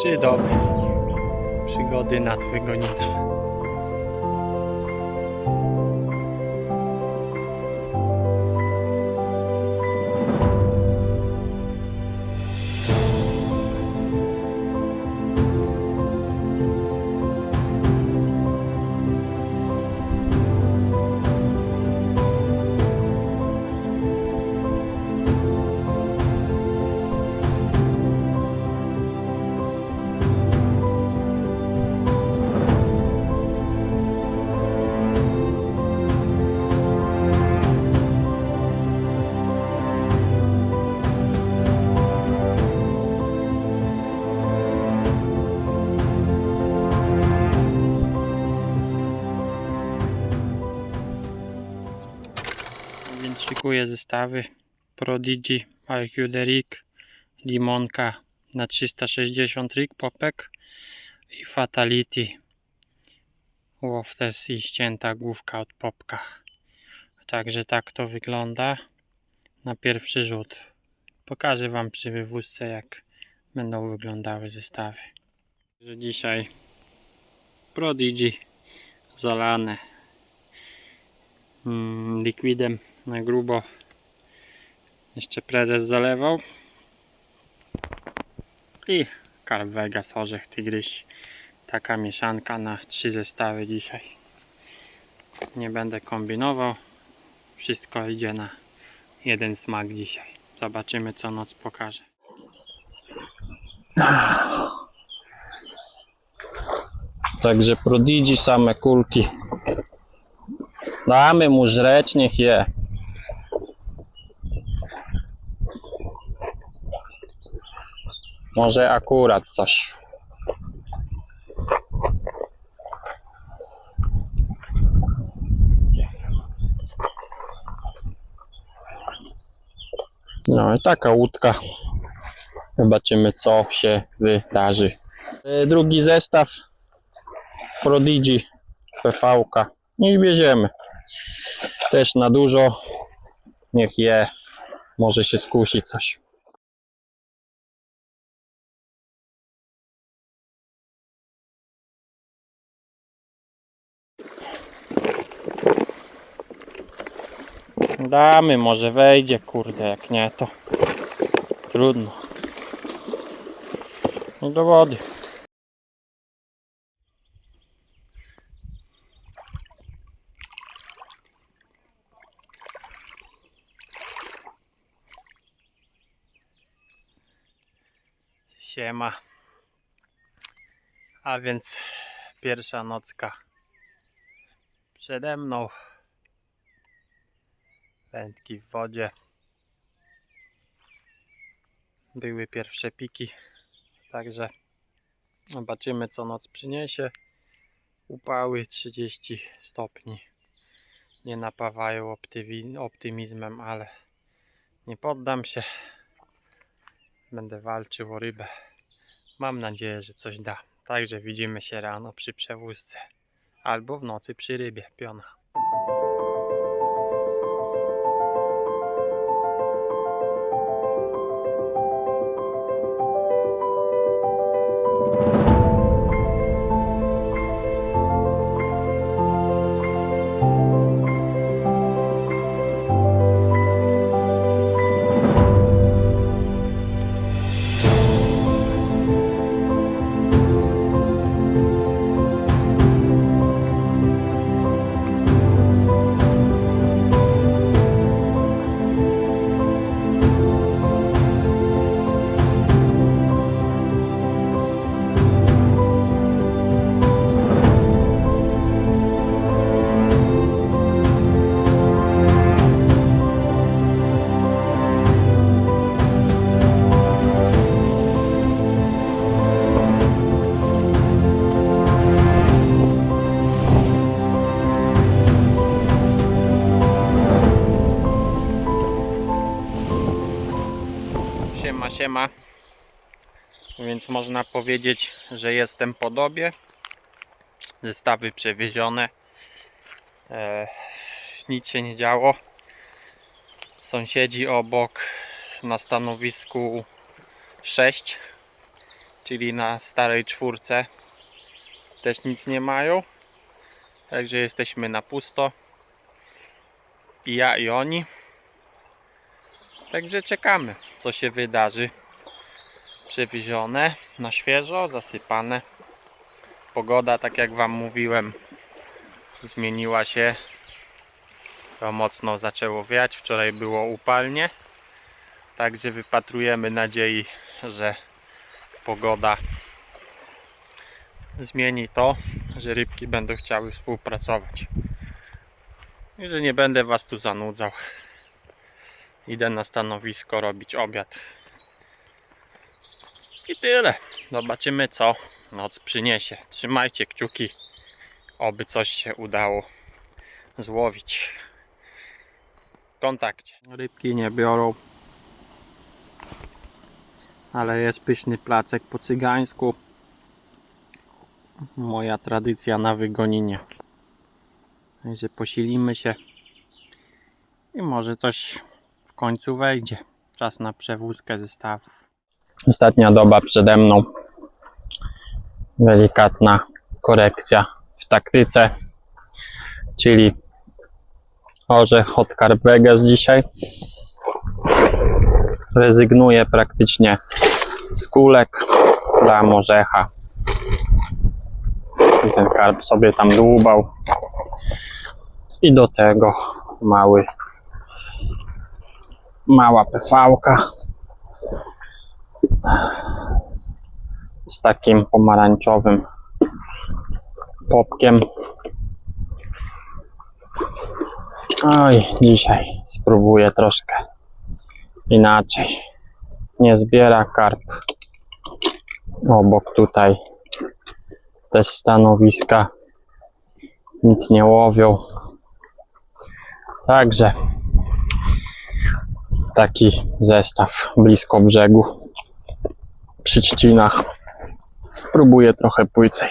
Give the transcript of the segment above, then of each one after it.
Trzy doby przygody nad Wygoninem. Więc szykuję zestawy Prodigy, IQ Deric, Limonka na 360 rig popek i Fatality Wofters i ścięta główka od popka. Także tak to wygląda na pierwszy rzut. Pokażę Wam przy wywózce jak będą wyglądały zestawy. Dzisiaj Prodigy zalane likwidem na grubo. Jeszcze prezes zalewał. I Carl Vegas, orzech, tygryś. Taka mieszanka na trzy zestawy dzisiaj. Nie będę kombinował. Wszystko idzie na jeden smak dzisiaj. Zobaczymy co noc pokaże. Także Prodigy same kulki. Damy mu żreć, niech je. Może akurat coś. No i taka łódka. Zobaczymy co się wydarzy. E, Drugi zestaw Prodigy PV. I bierzemy. Też na dużo. Niech je. Może się skusi coś. Damy, może wejdzie, kurde, jak nie to trudno. No do wody. Siema. A więc pierwsza nocka przede mną. Wędki w wodzie. Były pierwsze piki, także zobaczymy co noc przyniesie. Upały 30 stopni. Nie napawają optymizmem, ale nie poddam się. Będę walczył o rybę. Mam nadzieję, że coś da. Także widzimy się rano przy przewózce. Albo w nocy przy rybie piona. Siema. Więc można powiedzieć, że jestem po dobie. Zestawy przewiezione. E, nic się nie działo. Sąsiedzi obok na stanowisku 6 czyli na starej czwórce też nic nie mają. Także jesteśmy na pusto. I ja i oni. Także czekamy, co się wydarzy. Przewiezione na świeżo, zasypane. Pogoda, tak jak Wam mówiłem, zmieniła się. To mocno zaczęło wiać. Wczoraj było upalnie. Także wypatrujemy nadziei, że pogoda zmieni to, że rybki będą chciały współpracować. I że nie będę Was tu zanudzał. Idę na stanowisko robić obiad. I tyle. Zobaczymy co noc przyniesie. Trzymajcie kciuki, oby coś się udało złowić. W kontakcie. Rybki nie biorą. Ale jest pyszny placek po cygańsku. Moja tradycja na wygoninie. Także posilimy się i może coś końcu wejdzie. Czas na przewózkę zestawów. Ostatnia doba przede mną. Delikatna korekcja w taktyce, czyli orzech od Carp Vegas dzisiaj. Rezygnuję praktycznie z kulek dla orzecha. I ten karp sobie tam dłubał. I do tego mały mała PV-ka z takim pomarańczowym popkiem. Oj, dzisiaj spróbuję troszkę inaczej. Nie zbiera karp. Obok tutaj też stanowiska nic nie łowią. Także taki zestaw blisko brzegu przy trzcinach. Próbuję trochę płycej.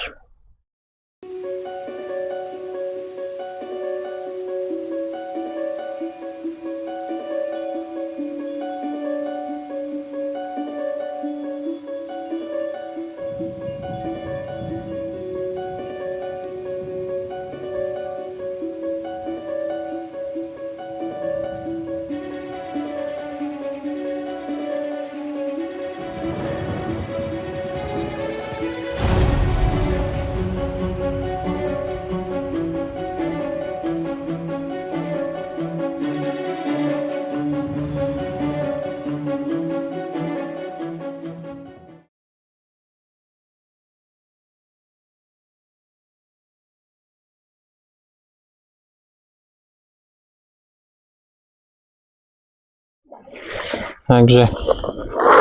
Także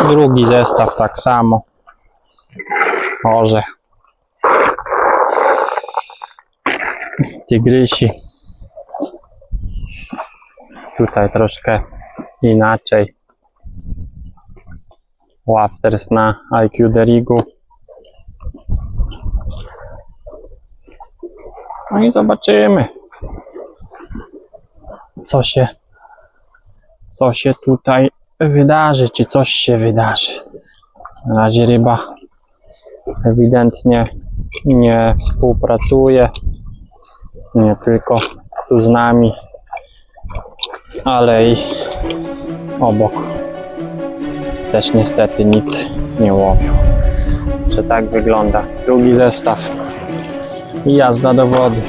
drugi zestaw tak samo. Orzech. Tygrysi. Tutaj troszkę inaczej. Wafters na IQ Derigu. No i zobaczymy, co się co się tutaj wydarzy, czy coś się wydarzy. Na razie ryba ewidentnie nie współpracuje, nie tylko tu z nami, ale i obok też niestety nic nie łowią. Że tak wygląda drugi zestaw i jazda do wody.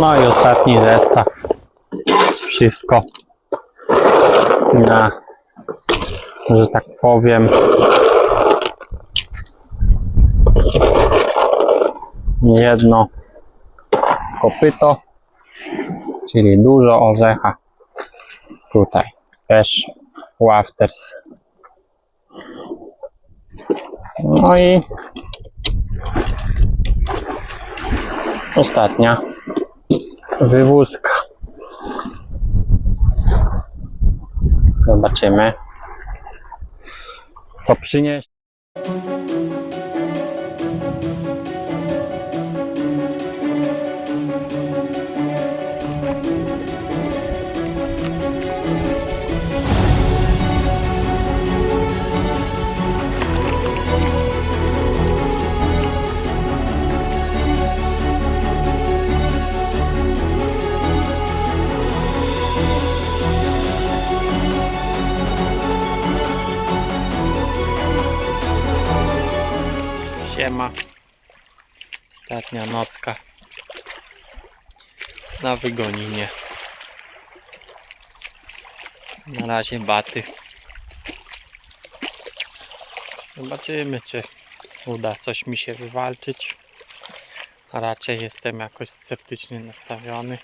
No i ostatni zestaw. Wszystko na, że tak powiem, jedno kopyto, czyli dużo orzecha. Tutaj też wafters. No i ostatnia wywózka. Zobaczymy, co przyniesie. Ostatnia nocka na wygoninie. Na razie baty. Zobaczymy, czy uda coś mi się wywalczyć. A raczej jestem jakoś sceptycznie nastawiony.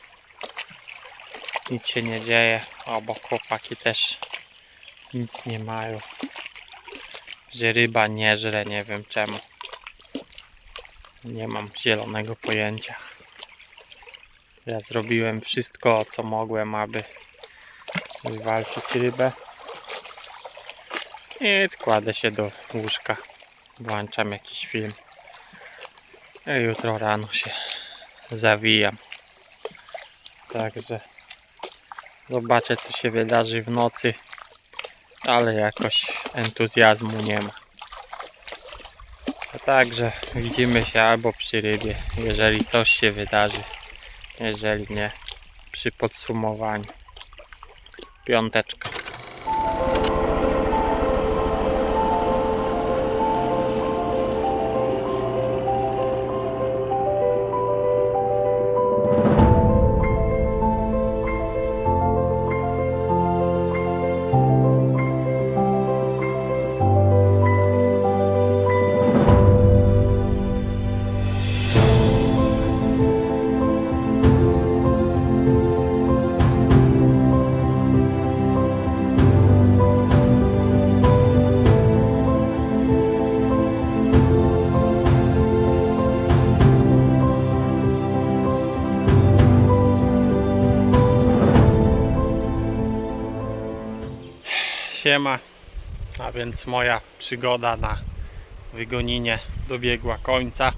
Nic się nie dzieje. Obok chłopaki też nic nie mają. Że ryba nie żre, nie wiem czemu. Nie mam zielonego pojęcia. Ja zrobiłem wszystko, co mogłem, aby wywalczyć rybę. I kładę się do łóżka. Włączam jakiś film. I jutro rano się zawijam. Także zobaczę, co się wydarzy w nocy. Ale jakoś entuzjazmu nie ma. Także widzimy się albo przy rybie, jeżeli coś się wydarzy, jeżeli nie, przy podsumowaniu. Piąteczka. Siema, a więc moja przygoda na wygoninie dobiegła końca.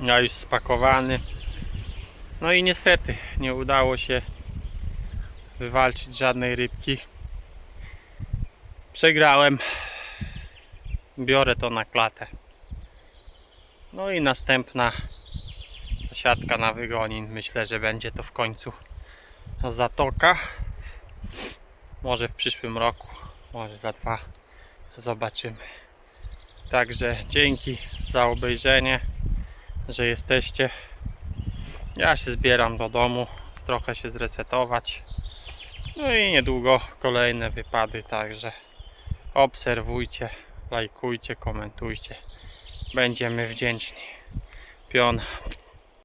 Ja już spakowany. No i niestety nie udało się wywalczyć żadnej rybki. Przegrałem. Biorę to na klatę. No i następna siatka na wygonin. Myślę, że będzie to w końcu zatoka. Może w przyszłym roku, może za dwa. Zobaczymy. Także dzięki za obejrzenie, że jesteście. Ja się zbieram do domu, trochę się zresetować. No i niedługo kolejne wypady, także obserwujcie, lajkujcie, komentujcie. Będziemy wdzięczni. Pion.